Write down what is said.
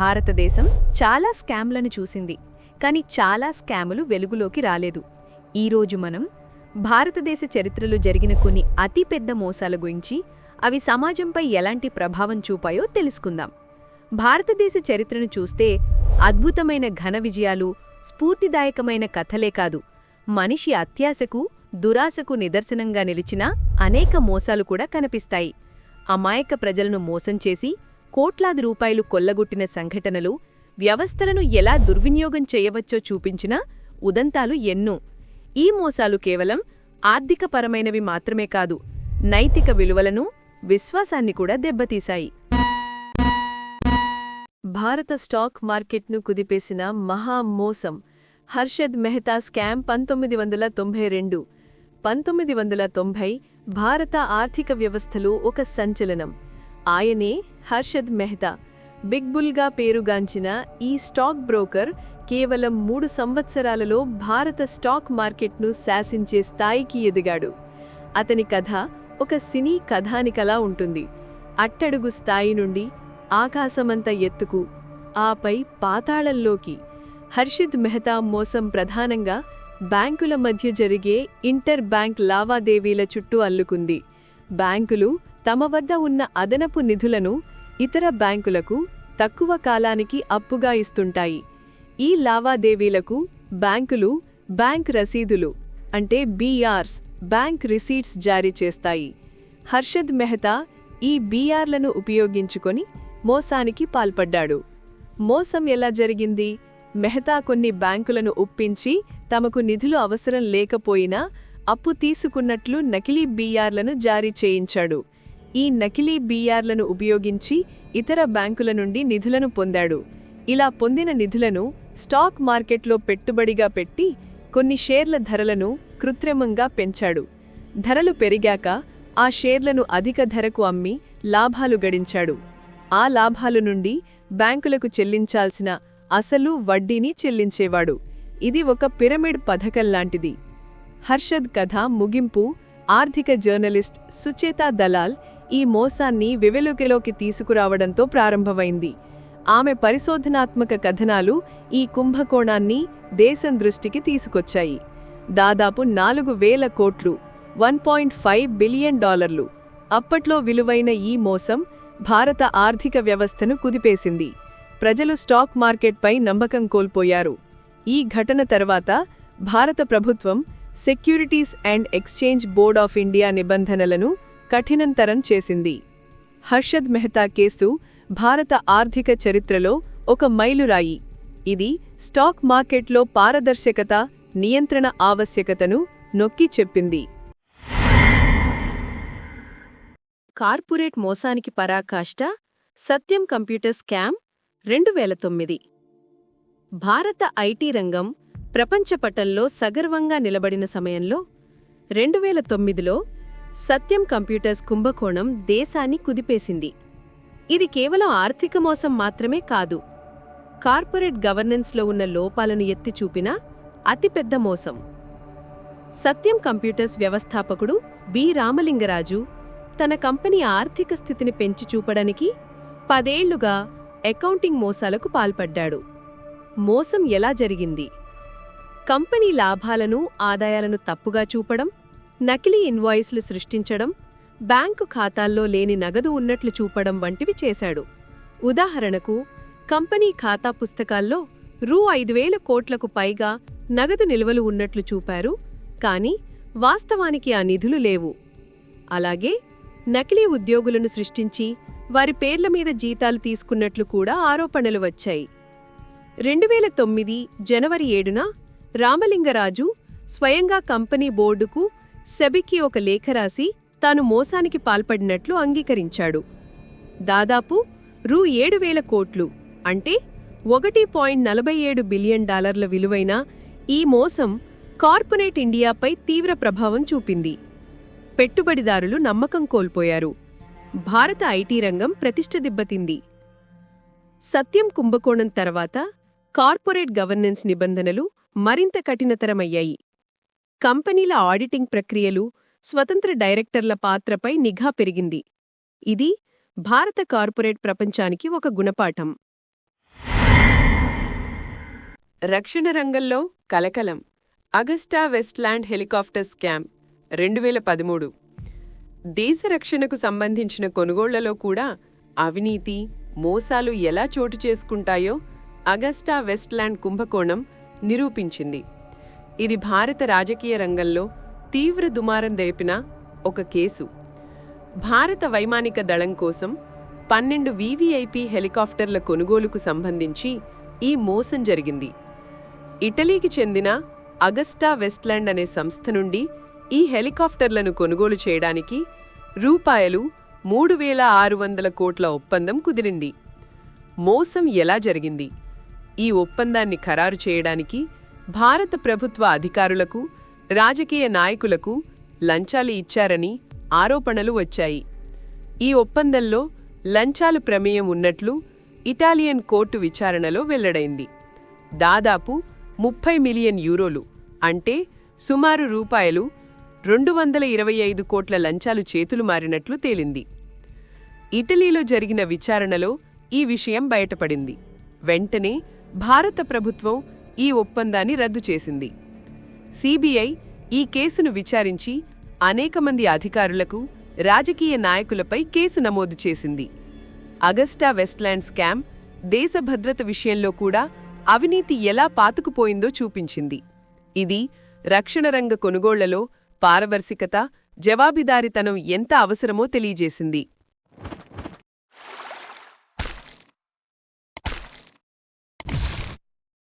భారతదేశం చాలా స్కామ్లను చూసింది కానీ చాలా స్కాములు వెలుగులోకి రాలేదు. ఈరోజు మనం భారతదేశ చరిత్రలో జరిగిన కొన్ని అతిపెద్ద మోసాల గురించి అవి సమాజంపై ఎలాంటి ప్రభావం చూపాయో తెలుసుకుందాం. భారతదేశ చరిత్రను చూస్తే అద్భుతమైన ఘన విజయాలు స్ఫూర్తిదాయకమైన కథలే కాదు మనిషి అత్యాశకు దురాశకు నిదర్శనంగా నిలిచిన అనేక మోసాలు కూడా కనిపిస్తాయి. అమాయక ప్రజలను మోసం చేసి కోట్లాది రూపాయలు కొల్లగొట్టిన సంఘటనలు వ్యవస్థలను ఎలా దుర్వినియోగం చేయవచ్చో చూపించిన ఉదంతాలు ఎన్నో. ఈ మోసాలు కేవలం ఆర్థికపరమైనవి మాత్రమే కాదు నైతిక విలువలను విశ్వాసాన్ని కూడా దెబ్బతీశాయి. భారత స్టాక్ మార్కెట్ను కుదిపేసిన మహా మోసం హర్షద్ మెహతా స్కామ్ పంతొమ్మిది వందల తొంభై రెండు. పంతొమ్మిది వందల తొంభై భారత ఆర్థిక వ్యవస్థలో ఒక సంచలనం. ఆయనే హర్షద్ మెహతా బిగ్ బుల్గా పేరుగాంచిన ఈ స్టాక్ బ్రోకర్ కేవలం మూడు సంవత్సరాలలో భారత స్టాక్ మార్కెట్ను శాసించే స్థాయికి ఎదిగాడు. అతని కథ ఒక సినీ కథానికలా ఉంటుంది. అట్టడుగు స్థాయి నుండి ఆకాశమంత ఎత్తుకు ఆపై పాతాళంలోకి. హర్షిద్ మెహతా మోసం ప్రధానంగా బ్యాంకుల మధ్య జరిగే ఇంటర్ బ్యాంక్ లావాదేవీల చుట్టూ అల్లుకుంది. బ్యాంకులు తమ వద్ద ఉన్న అదనపు నిధులను ఇతర బ్యాంకులకు తక్కువ కాలానికి అప్పుగా ఇస్తుంటాయి. ఈ లావాదేవీలకు బ్యాంకులు బ్యాంక్ రసీదులు అంటే బీఆర్స్ బ్యాంక్ రిసీట్స్ జారీ చేస్తాయి. హర్షద్ మెహతా ఈ బీఆర్లను ఉపయోగించుకొని మోసానికి పాల్పడ్డాడు. మోసం ఎలా జరిగింది? మెహతా కొన్ని బ్యాంకులను ఒప్పించి తమకు నిధులు అవసరం లేకపోయినా అప్పు తీసుకున్నట్లు నకిలీ బీఆర్లను జారీ చేయించాడు. ఈ నకిలీ బీఆర్లను ఉపయోగించి ఇతర బ్యాంకుల నుండి నిధులను పొందాడు. ఇలా పొందిన నిధులను స్టాక్ మార్కెట్లో పెట్టుబడిగా పెట్టి కొన్ని షేర్ల ధరలను కృత్రిమంగా పెంచాడు. ధరలు పెరిగాక ఆ షేర్లను అధిక ధరకు అమ్మి లాభాలు గడించాడు. ఆ లాభాల నుండి బ్యాంకులకు చెల్లించాల్సిన అసలు వడ్డీని చెల్లించేవాడు. ఇది ఒక పిరమిడ్ పథకంలాంటిది హర్షద్ కథ ముగింపు ఆర్థిక జర్నలిస్ట్ సుచేతా దలాల్ ఈ మోసాన్ని వివెలుకిలోకి తీసుకురావడంతో ప్రారంభమైంది. ఆమె పరిశోధనాత్మక కథనాలు ఈ కుంభకోణాన్ని దేశం దృష్టికి తీసుకొచ్చాయి. దాదాపు నాలుగు వేల కోట్లు వన్ పాయింట్ ఫైవ్ బిలియన్ డాలర్లు. అప్పట్లో విలువైన ఈ మోసం భారత ఆర్థిక వ్యవస్థను కుదిపేసింది. ప్రజలు స్టాక్ మార్కెట్పై నమ్మకం కోల్పోయారు. ఈ ఘటన తర్వాత భారత ప్రభుత్వం Securities and Exchange Board of India నిబంధనలను కఠినంతరం చేసింది. హర్షద్ మెహతా కేసు భారత ఆర్థిక చరిత్రలో ఒక మైలురాయి. ఇది స్టాక్ మార్కెట్లో పారదర్శకత నియంత్రణ ఆవశ్యకతను నొక్కి చెప్పింది. కార్పొరేట్ మోసానికి పరాకాష్ట సత్యం కంప్యూటర్ స్కామ్ రెండు వేల తొమ్మిది భారత ఐటీ రంగం ప్రపంచపటంలో సగర్వంగా నిలబడిన సమయంలో రెండు వేల తొమ్మిదిలో సత్యం కంప్యూటర్స్ కుంభకోణం దేశాన్ని కుదిపేసింది. ఇది కేవలం ఆర్థిక మోసం మాత్రమే కాదు. కార్పొరేట్ గవర్నెన్స్లో ఉన్న లోపాలను ఎత్తి చూపిన అతిపెద్ద మోసం. సత్యం కంప్యూటర్స్ వ్యవస్థాపకుడు బి. రామలింగరాజు తన కంపెనీ ఆర్థిక స్థితిని పెంచి చూపడానికి పదేళ్ళుగా అకౌంటింగ్ మోసాలకు పాల్పడ్డాడు. మోసం ఎలా జరిగింది? కంపెనీ లాభాలను ఆదాయాలను తప్పుగా చూపడం నకిలీ ఇన్వాయిస్లు సృష్టించడం బ్యాంకు ఖాతాల్లో లేని నగదు ఉన్నట్లు చూపడం వంటివి చేశాడు. ఉదాహరణకు కంపెనీ ఖాతా పుస్తకాల్లో రూ ఐదు వేల కోట్లకు పైగా నగదు నిల్వలు ఉన్నట్లు చూపారు కాని వాస్తవానికి ఆ నిధులు లేవు. అలాగే నకిలీ ఉద్యోగులను సృష్టించి వారి పేర్ల మీద జీతాలు తీసుకున్నట్లు కూడా ఆరోపణలు వచ్చాయి. రెండు వేల తొమ్మిది జనవరి ఏడున రామలింగరాజు స్వయంగా కంపెనీ బోర్డుకు సెబికి ఒక లేఖ రాసి తాను మోసానికి పాల్పడినట్లు అంగీకరించాడు. దాదాపు రూ ఏడు వేల కోట్లు అంటే ఒకటి పాయింట్ నలభై ఏడు బిలియన్ డాలర్ల విలువైన ఈ మోసం కార్పొరేట్ ఇండియాపై తీవ్ర ప్రభావం చూపింది. పెట్టుబడిదారులు నమ్మకం కోల్పోయారు. భారత ఐటీ రంగం ప్రతిష్ట దెబ్బతింది. సత్యం కుంభకోణం తర్వాత కార్పొరేట్ గవర్నెన్స్ నిబంధనలు మరింత కఠినతరమయ్యాయి. కంపెనీల ఆడిటింగ్ ప్రక్రియలు స్వతంత్ర డైరెక్టర్ల పాత్రపై నిఘా పెరిగింది. ఇది భారత కార్పొరేట్ ప్రపంచానికి ఒక గుణపాఠం. రక్షణ రంగంలో కలకలం. అగస్టా వెస్ట్లాండ్ హెలికాప్టర్ స్కామ్ రెండు వేల పదమూడు. దేశ రక్షణకు సంబంధించిన కొనుగోళ్ళలో కూడా అవినీతి మోసాలు ఎలా చోటు చేసుకుంటాయో అగస్టా వెస్ట్లాండ్ కుంభకోణం నిరూపించింది. ఇది భారత రాజకీయ రంగంలో తీవ్ర దుమారం రేపిన ఒక కేసు. భారత వైమానిక దళం కోసం పన్నెండు వీవీఐపీ హెలికాప్టర్ల కొనుగోలుకు సంబంధించి ఈ మోసం జరిగింది. ఇటలీకి చెందిన అగస్టా వెస్ట్లాండ్ అనే సంస్థ నుండి ఈ హెలికాప్టర్లను కొనుగోలు చేయడానికి రూపాయలు మూడు వేల ఆరు వందల కోట్ల ఒప్పందం కుదిరింది. మోసం ఎలా జరిగింది? ఈ ఒప్పందాన్ని ఖరారు చేయడానికి భారత ప్రభుత్వ అధికారులకు రాజకీయ నాయకులకు లంచాలు ఇచ్చారని ఆరోపణలు వచ్చాయి. ఈ ఒప్పందంలో లంచాలు ప్రమేయం ఉన్నట్లు ఇటాలియన్ కోర్టు విచారణలో వెల్లడైంది. దాదాపు ముప్పై మిలియన్ యూరోలు అంటే సుమారు రూపాయలు రెండు వందల ఇరవై ఐదు కోట్ల లంచాలు చేతులు మారినట్లు తేలింది. ఇటలీలో జరిగిన విచారణలో ఈ విషయం బయటపడింది. వెంటనే భారత ప్రభుత్వం ఈ ఒప్పందాన్ని రద్దు చేసింది. సిబిఐ ఈ కేసును విచారించి అనేక మంది అధికారులకు రాజకీయ నాయకులపై కేసు నమోదు చేసింది. అగస్టా వెస్ట్లాండ్ స్కామ్ దేశ భద్రత విషయంలో కూడా అవినీతి ఎలా పాతుకుపోయిందో చూపించింది. ఇది రక్షణ రంగ కొనుగోళ్ళలో పారదర్శకత జవాబిదారితనం ఎంత అవసరమో తెలియజేసింది.